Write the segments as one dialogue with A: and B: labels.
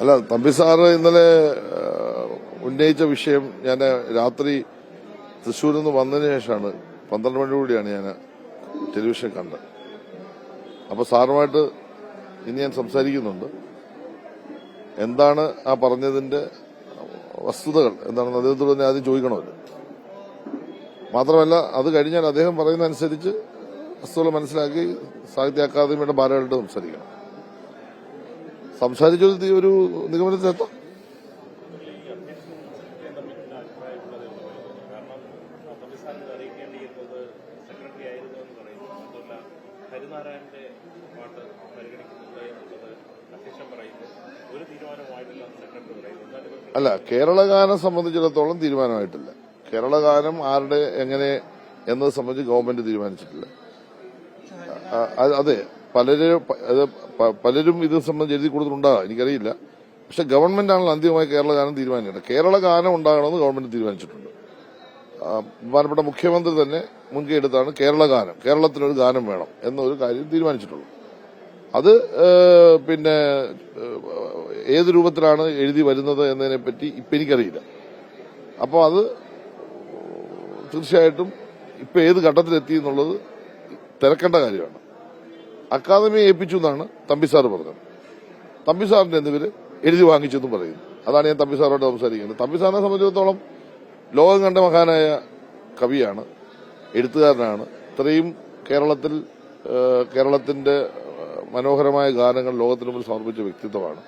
A: അല്ല തമ്പി സാറ് ഇന്നലെ ഉന്നയിച്ച വിഷയം ഞാൻ രാത്രി തൃശ്ശൂരിൽ നിന്ന് വന്നതിന് ശേഷമാണ്. പന്ത്രണ്ട് മണിയോടെയാണ് ഞാൻ ടെലിവിഷൻ കണ്ടത്. അപ്പൊ സാറുമായിട്ട് ഇനി ഞാൻ സംസാരിക്കുന്നുണ്ട്. എന്താണ് ആ പറഞ്ഞതിന്റെ വസ്തുതകൾ? എന്താണെന്ന് അദ്ദേഹത്തോട് തന്നെ ആദ്യം ചോദിക്കണമല്ലോ. മാത്രമല്ല അത് കഴിഞ്ഞാൽ അദ്ദേഹം പറയുന്ന അനുസരിച്ച് വസ്തുതകൾ മനസ്സിലാക്കി സാഹിത്യ അക്കാദമിയുടെ ഭാരമായിട്ട് സംസാരിക്കണം. സംസാരിച്ചൊരു തി- ഒരു നിഗമനത്തിലെത്താം
B: കേരള ഹരിനാരായണന്റെ ഒരു തീരുമാനമായിട്ടില്ല കേരള സെക്രട്ടറി
A: അല്ല കേരള ഗാനം സംബന്ധിച്ചിടത്തോളം തീരുമാനമായിട്ടില്ല. കേരളഗാനം ആരുടെ എങ്ങനെ എന്നത് സംബന്ധിച്ച് ഗവൺമെന്റ് തീരുമാനിച്ചിട്ടില്ല. അതെ. പലരും പലരും ഇത് സംബന്ധിച്ച് എഴുതി കൊടുത്തിട്ടുണ്ടാകാം എനിക്കറിയില്ല. പക്ഷെ ഗവൺമെന്റ് ആണല്ലോ അന്തിമമായി കേരളഗാനം തീരുമാനിക്കുന്നത് കേരളഗാനം ഉണ്ടാകണമെന്ന് ഗവൺമെന്റ് തീരുമാനിച്ചിട്ടുണ്ട്. ബഹുമാനപ്പെട്ട മുഖ്യമന്ത്രി തന്നെ മുൻകൈ എടുത്താണ് കേരളഗാനം കേരളത്തിനൊരു ഗാനം വേണം എന്നൊരു കാര്യം തീരുമാനിച്ചിട്ടുള്ളൂ. അത് പിന്നെ ഏത് രൂപത്തിലാണ് എഴുതി വരുന്നത് എന്നതിനെ പറ്റി ഇപ്പൊ എനിക്കറിയില്ല. അപ്പോൾ അത് തീർച്ചയായിട്ടും ഇപ്പൊ ഏത് ഘട്ടത്തിലെത്തി എന്നുള്ളത് തിരക്കേണ്ട കാര്യമാണ്. അക്കാദമിയെ ഏൽപ്പിച്ചു എന്നാണ് തമ്പി സാർ പറഞ്ഞത്. തമ്പി സാറിന്റെ എഴുതി വാങ്ങിച്ചെന്നും പറയുന്നു. അതാണ് ഞാൻ തമ്പി സാറോട് സംസാരിക്കുന്നത്. തമ്പി സാറിനെ സംബന്ധിച്ചിടത്തോളം ലോകം കണ്ട മഹാനായ കവിയാണ് എഴുത്തുകാരനാണ്. ഇത്രയും കേരളത്തിൽ കേരളത്തിന്റെ മനോഹരമായ ഗാനങ്ങൾ ലോകത്തിന് മുമ്പിൽ സമർപ്പിച്ച വ്യക്തിത്വമാണ്.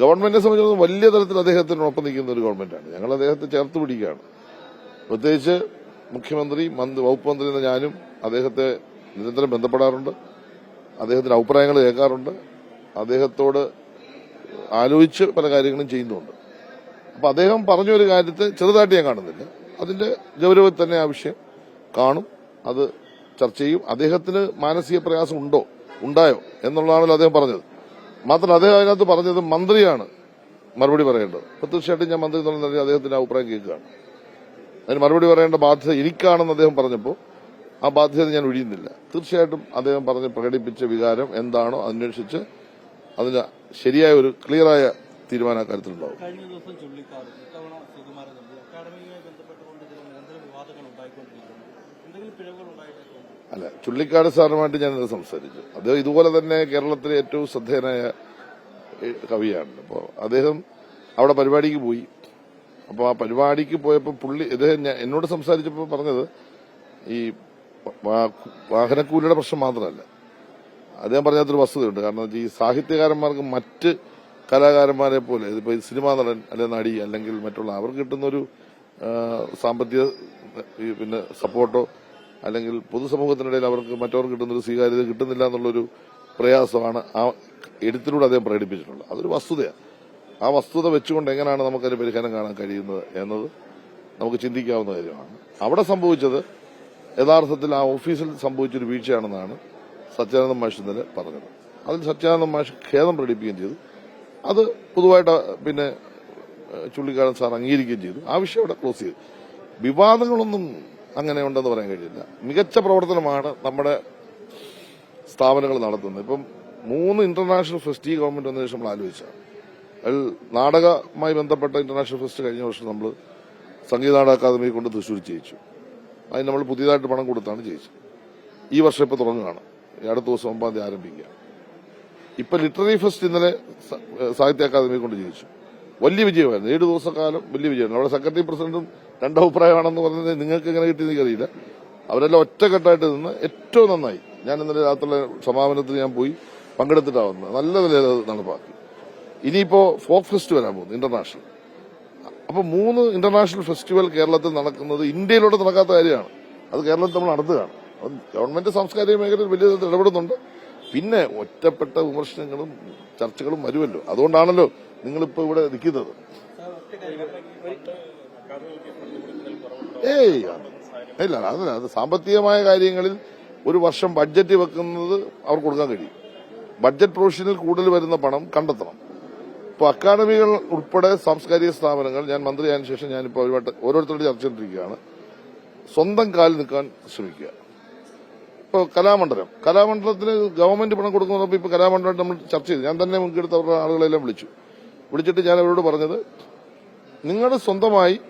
A: ഗവൺമെന്റിനെ സംബന്ധിച്ചിടത്തോളം വലിയ തരത്തിൽ അദ്ദേഹത്തിനൊപ്പം നിൽക്കുന്ന ഒരു ഗവൺമെന്റാണ്. ഞങ്ങൾ അദ്ദേഹത്തെ ചേർത്ത് പിടിക്കുകയാണ്. പ്രത്യേകിച്ച് മുഖ്യമന്ത്രി മന്ത്രി വകുപ്പ് മന്ത്രി എന്ന ഞാനും അദ്ദേഹത്തെ നിരന്തരം ബന്ധപ്പെടാറുണ്ട്. അദ്ദേഹത്തിന്റെ അഭിപ്രായങ്ങൾ കേൾക്കാറുണ്ട്. അദ്ദേഹത്തോട് ആലോചിച്ച് പല കാര്യങ്ങളും ചെയ്യുന്നുണ്ട്. അപ്പൊ അദ്ദേഹം പറഞ്ഞ ഒരു കാര്യത്തെ ചെറുതായിട്ട് ഞാൻ കാണുന്നില്ല. അതിന്റെ ഗൗരവത്തിൽ തന്നെ ആവശ്യം കാണും. അത് ചർച്ച ചെയ്യും. അദ്ദേഹത്തിന് മാനസിക പ്രയാസം ഉണ്ടോ? ഉണ്ടായോ? എന്നുള്ളതാണല്ലോ അദ്ദേഹം പറഞ്ഞത്. മാത്രമല്ല അദ്ദേഹം അതിനകത്ത് പറഞ്ഞത് മന്ത്രിയാണ് മറുപടി പറയേണ്ടത്. അപ്പൊ തീർച്ചയായിട്ടും ഞാൻ മന്ത്രി എന്നുള്ള അദ്ദേഹത്തിന്റെ അഭിപ്രായം കേൾക്കുകയാണ്. അതിന് മറുപടി പറയേണ്ട ബാധ്യത എനിക്കാണെന്ന് അദ്ദേഹം പറഞ്ഞപ്പോൾ ആ ബാധ്യത ഞാൻ ഒഴിയുന്നില്ല തീർച്ചയായിട്ടും അദ്ദേഹം പറഞ്ഞ് പ്രകടിപ്പിച്ച വികാരം എന്താണോ അന്വേഷിച്ച് അതിന് ശരിയായ ഒരു ക്ലിയറായ തീരുമാനം കാര്യത്തിലുണ്ടാവും.
C: കഴിഞ്ഞ ദിവസം ചുള്ളിക്കാട് ഇത്തവണ സുകുമാരൻ തമ്പി അക്കാദമിയുമായി ബന്ധപ്പെട്ടുകൊണ്ട് ചില നിരന്തര വിവാദങ്ങൾ എന്തെങ്കിലും പിഴവുകൾ ഉണ്ടായിട്ടുണ്ട്?
A: അല്ല ചുള്ളിക്കാട് സാറുമായിട്ട് ഞാനിത് സംസാരിച്ചു. അദ്ദേഹം ഇതുപോലെ തന്നെ കേരളത്തിലെ ഏറ്റവും ശ്രദ്ധേയനായ കവിയാണ്. അപ്പോൾ അദ്ദേഹം അവിടെ പരിപാടിക്ക് പോയി. അപ്പോൾ ആ പരിപാടിക്ക് പോയപ്പോൾ പുള്ളി ഇദ്ദേഹം എന്നോട് സംസാരിച്ചപ്പോൾ പറഞ്ഞത് ഈ വാഹനക്കൂലിയുടെ പ്രശ്നം മാത്രമല്ല. അദ്ദേഹം പറഞ്ഞാത്തൊരു വസ്തുതയുണ്ട്. കാരണം ഈ സാഹിത്യകാരന്മാർക്ക് മറ്റ് കലാകാരന്മാരെ പോലെ ഇതിപ്പോ സിനിമാ നടൻ അല്ലെ നടി അല്ലെങ്കിൽ മറ്റുള്ള അവർക്ക് കിട്ടുന്ന ഒരു സാമ്പത്തിക പിന്നെ സപ്പോർട്ടോ അല്ലെങ്കിൽ പൊതുസമൂഹത്തിനിടയിൽ അവർക്ക് മറ്റവർക്ക് കിട്ടുന്ന ഒരു സ്വീകാര്യത കിട്ടുന്നില്ല എന്നുള്ളൊരു പ്രയാസമാണ് ആ എഴുത്തിലൂടെ അദ്ദേഹം പ്രകടിപ്പിച്ചിട്ടുള്ളത്. അതൊരു വസ്തുതയാണ് ആ വസ്തുത വെച്ചുകൊണ്ട് എങ്ങനെയാണ് നമുക്കതിന് പരിഹാരം കാണാൻ കഴിയുന്നത് എന്നത് നമുക്ക് ചിന്തിക്കാവുന്ന കാര്യമാണ്. അവിടെ സംഭവിച്ചത് യഥാർത്ഥത്തിൽ ആ ഓഫീസിൽ സംഭവിച്ചൊരു വീഴ്ചയാണെന്നാണ് സത്യാനന്ദ മാഷ് ഇന്നലെ പറഞ്ഞത്. അതിൽ സത്യാനന്ദ മാഷ് ഖേദം പ്രകടിപ്പിക്കുകയും ചെയ്തു. അത് പൊതുവായിട്ട് പിന്നെ ചുള്ളിക്കാരൻ സാർ അംഗീകരിക്കുകയും ചെയ്തു. ആ വിഷയം അവിടെ ക്ലോസ് ചെയ്തു. വിവാദങ്ങളൊന്നും അങ്ങനെ ഉണ്ടെന്ന് പറയാൻ കഴിയില്ല. മികച്ച പ്രവർത്തനമാണ് നമ്മുടെ സ്ഥാപനങ്ങൾ നടത്തുന്നത്. ഇപ്പം മൂന്ന് ഇന്റർനാഷണൽ ഫെസ്റ്റ് ഈ ഗവൺമെന്റ് വന്നതിന് ശേഷം നമ്മൾ ആലോചിച്ചാണ് അതിൽ നാടകമായി ബന്ധപ്പെട്ട ഇന്റർനാഷണൽ ഫെസ്റ്റ് കഴിഞ്ഞ വർഷം നമ്മൾ സംഗീത നാടക അക്കാദമിയെ കൊണ്ട് തൃശ്ശൂർ ജയിച്ചു. അതിന് നമ്മൾ പുതിയതായിട്ട് പണം കൊടുത്താണ് ജയിച്ചത്. ഈ വർഷം ഇപ്പൊ തുടങ്ങുകയാണ്. അടുത്ത ദിവസം ഒമ്പതാം തീയതി ആരംഭിക്കുക. ഇപ്പൊ ലിറ്റററി ഫെസ്റ്റ് ഇന്നലെ സാഹിത്യ അക്കാദമി കൊണ്ട് ജയിച്ചു. വലിയ വിജയമായിരുന്നു. ഏഴ് ദിവസക്കാലം വലിയ വിജയമായിരുന്നു. അവിടെ സെക്രട്ടറി പ്രസിഡന്റും രണ്ടഭിപ്രായമാണെന്ന് പറഞ്ഞത് നിങ്ങൾക്ക് എങ്ങനെ കിട്ടിയെന്ന് എനിക്കറിയില്ല. അവരെല്ലാം ഒറ്റക്കെട്ടായിട്ട് നിന്ന് ഏറ്റവും നന്നായി. ഞാൻ ഇന്നലെ രാത്രിയിലെ സമാപനത്തിൽ ഞാൻ പോയി പങ്കെടുത്തിട്ടാണ് വന്നത്. നല്ല നിലയിൽ നടപ്പാക്കി. ഇനിയിപ്പോ ഫോക്ക് ഫെസ്റ്റ് വരാൻ പോകുന്നു ഇന്റർനാഷണൽ അപ്പൊ മൂന്ന് ഇന്റർനാഷണൽ ഫെസ്റ്റിവൽ കേരളത്തിൽ നടക്കുന്നത് ഇന്ത്യയിലൂടെ നടക്കാത്ത കാര്യമാണ്. അത് കേരളത്തിൽ നമ്മൾ നടത്തുകയാണ്. ഗവൺമെന്റ് സാംസ്കാരിക മേഖലയിൽ വലിയ തരത്തിൽ ഇടപെടുന്നുണ്ട്. പിന്നെ ഒറ്റപ്പെട്ട വിമർശനങ്ങളും ചർച്ചകളും വരുമല്ലോ. അതുകൊണ്ടാണല്ലോ നിങ്ങളിപ്പോ ഇവിടെ നിൽക്കുന്നത്. ഏയ് ഇല്ല അതല്ല അത് സാമ്പത്തികമായ കാര്യങ്ങളിൽ ഒരു വർഷം ബഡ്ജറ്റ് വെക്കുന്നത് അവർക്ക് കൊടുക്കാൻ കഴിയും. ബഡ്ജറ്റ് പ്രൊവിഷനിൽ കൂടുതൽ വരുന്ന പണം കണ്ടെത്തണം. ഇപ്പോൾ അക്കാദമികൾ ഉൾപ്പെടെ സാംസ്കാരിക സ്ഥാപനങ്ങൾ ഞാൻ മന്ത്രിയായതിനു ശേഷം ഞാനിപ്പോൾ ഒരുപാട് ഓരോരുത്തരോട് ചർച്ച ചെയ്തിരിക്കുകയാണ് സ്വന്തം കാലിൽ നിൽക്കാൻ ശ്രമിക്കുക. ഇപ്പോൾ കലാമണ്ഡലം. കലാമണ്ഡലത്തിന് ഗവൺമെന്റ് പണം കൊടുക്കുന്നപ്പോൾ ഇപ്പോൾ കലാമണ്ഡലമായിട്ട് നമ്മൾ ചർച്ച ചെയ്തു. ഞാൻ തന്നെ മുൻകെടുത്ത് അവരുടെ ആളുകളെല്ലാം വിളിച്ചു. വിളിച്ചിട്ട് ഞാൻ അവരോട് പറഞ്ഞത് നിങ്ങൾ സ്വന്തമായി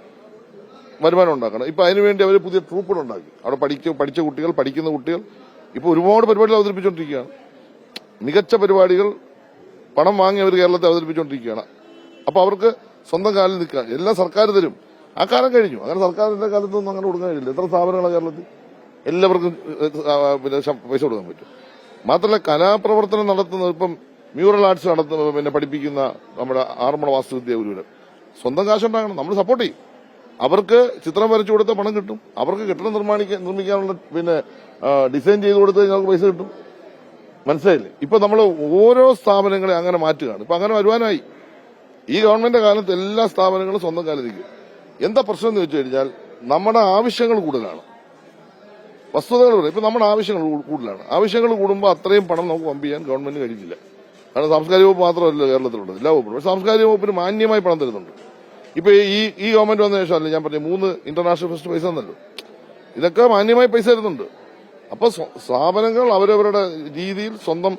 A: വരുമാനം ഉണ്ടാക്കണം. ഇപ്പൊ അതിനുവേണ്ടി അവർ പുതിയ ട്രൂപ്പുകൾ ഉണ്ടാക്കി. അവിടെ പഠിച്ച പഠിച്ച കുട്ടികൾ പഠിക്കുന്ന കുട്ടികൾ ഇപ്പൊ ഒരുപാട് പരിപാടികൾ അവതരിപ്പിച്ചുകൊണ്ടിരിക്കുകയാണ്. മികച്ച പരിപാടികൾ പണം വാങ്ങി അവർ കേരളത്തെ അവതരിപ്പിച്ചുകൊണ്ടിരിക്കുകയാണ്. അപ്പൊ അവർക്ക് സ്വന്തം കാലിൽ നിൽക്കുക. എല്ലാം സർക്കാർ തരും. ആ കാലം കഴിഞ്ഞു. അങ്ങനെ സർക്കാരിന്റെ കാലത്തൊന്നും അങ്ങനെ കൊടുക്കാൻ കഴിയില്ല. എത്ര സ്ഥാപനങ്ങളാണ് കേരളത്തിൽ? എല്ലാവർക്കും പിന്നെ പൈസ കൊടുക്കാൻ പറ്റും. മാത്രമല്ല കലാപ്രവർത്തനം നടത്തുന്ന ഇപ്പം മ്യൂറൽ ആർട്സ് നടത്തുന്ന പിന്നെ പഠിപ്പിക്കുന്ന നമ്മുടെ ആറന്മുള വാസ്തുവിദ്യ ഗുരുവിന് സ്വന്തം കാശുണ്ടാകണം. നമ്മൾ സപ്പോർട്ട് ചെയ്യും. അവർക്ക് ചിത്രം വരച്ചു കൊടുത്ത പണം കിട്ടും. അവർക്ക് കെട്ടിടം നിർമ്മാണിക്കാൻ നിർമ്മിക്കാനുള്ള പിന്നെ ഡിസൈൻ ചെയ്ത് കൊടുത്ത് ഞങ്ങൾക്ക് പൈസ കിട്ടും. മനസ്സിലായില്ലേ? ഇപ്പൊ നമ്മൾ ഓരോ സ്ഥാപനങ്ങളെ അങ്ങനെ മാറ്റുകയാണ്. ഇപ്പൊ അങ്ങനെ വരുവാനായി. ഈ ഗവൺമെന്റ് കാലത്ത് എല്ലാ സ്ഥാപനങ്ങളും സ്വന്തം കാലത്തേക്ക് എന്താ പ്രശ്നം എന്ന് വെച്ച് കഴിഞ്ഞാൽ നമ്മുടെ ആവശ്യങ്ങൾ കൂടുതലാണ്. വസ്തുതകൾ ഇപ്പൊ നമ്മുടെ ആവശ്യങ്ങൾ കൂടുതലാണ്. ആവശ്യങ്ങൾ കൂടുമ്പോൾ അത്രയും പണം നമുക്ക് പമ്പ് ചെയ്യാൻ ഗവൺമെന്റ് കഴിയില്ല കാരണം സാംസ്കാരിക വകുപ്പ് മാത്രമല്ല കേരളത്തിലുള്ളത്. എല്ലാ വകുപ്പും പക്ഷേ സാംസ്കാരിക വകുപ്പിന് മാന്യമായി പണം തരുന്നുണ്ട്. ഇപ്പൊ ഈ ഈ ഗവൺമെന്റ് വന്ന ശേഷം അല്ലേ ഞാൻ പറഞ്ഞു മൂന്ന് ഇന്റർനാഷണൽ ഫെസ്റ്റ് പൈസ തന്നല്ലോ. ഇതൊക്കെ മാന്യമായി പൈസ തരുന്നുണ്ട്. അപ്പൊ സ്ഥാപനങ്ങൾ അവരവരുടെ രീതിയിൽ സ്വന്തം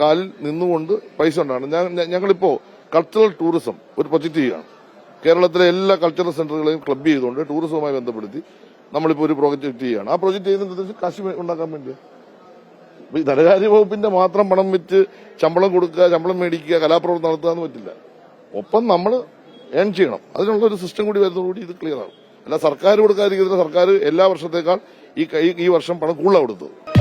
A: കാലിൽ നിന്നുകൊണ്ട് പൈസ ഞ- ഞങ്ങളിപ്പോ കൾച്ചറൽ ടൂറിസം ഒരു പ്രൊജക്ട് ചെയ്യുകയാണ്. കേരളത്തിലെ എല്ലാ കൾച്ചറൽ സെന്ററുകളെയും ക്ലബ് ചെയ്തുകൊണ്ട് ടൂറിസവുമായി ബന്ധപ്പെടുത്തി നമ്മളിപ്പോ ഒരു പ്രോജക്റ്റ് ചെയ്യുകയാണ്. ആ പ്രൊജക്ട് ചെയ്യുന്നത് കാശ് ഉണ്ടാക്കാൻ വേണ്ടി. ഈ ധനകാര്യ വകുപ്പിന്റെ മാത്രം പണം വെച്ച് ശമ്പളം കൊടുക്കുക ശമ്പളം മേടിക്കുക കലാപ്രവർത്തനം നടത്തുക എന്ന് പറ്റില്ല. ഒപ്പം നമ്മൾ ഏൺ ചെയ്യണം. അതിനുള്ള ഒരു സിസ്റ്റം കൂടി വരുന്നതോടുകൂടി ഇത് ക്ലിയർ ആകും അല്ല സർക്കാർ കൊടുക്കാതിരിക്കുന്ന സർക്കാർ എല്ലാ വർഷത്തേക്കാൾ ഈ വർഷം പണം കൂടുതലാണ് കൊടുത്തത്.